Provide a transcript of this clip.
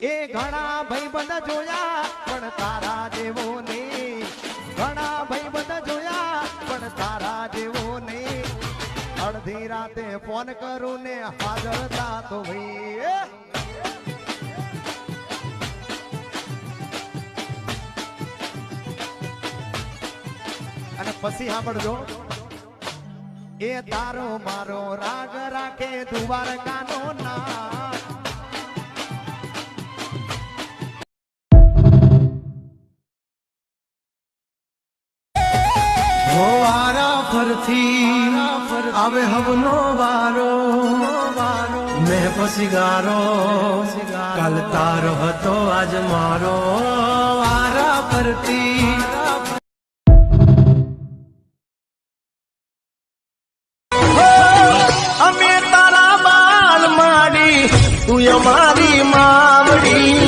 એ ઘણા ભાઈબંધ જોયા, પણ તારા જેવો નહીં. ઘણા ભાઈબંધ જોયા, પણ તારા જેવો નહીં. અડધી રાતે ફોન કરું ને હાજર તો ભાઈ. અને પછી સાંભળજો. એ તારો મારો રાગ રાખે, દ્વારકાનો નાથ હો ફરથી આવે હવનો વારો. મેં પસીગારો, કાલ તારો હતો આજ મારો. વારા ફરતી અમે તારા બાળ માડી, તું અમારી માવડી.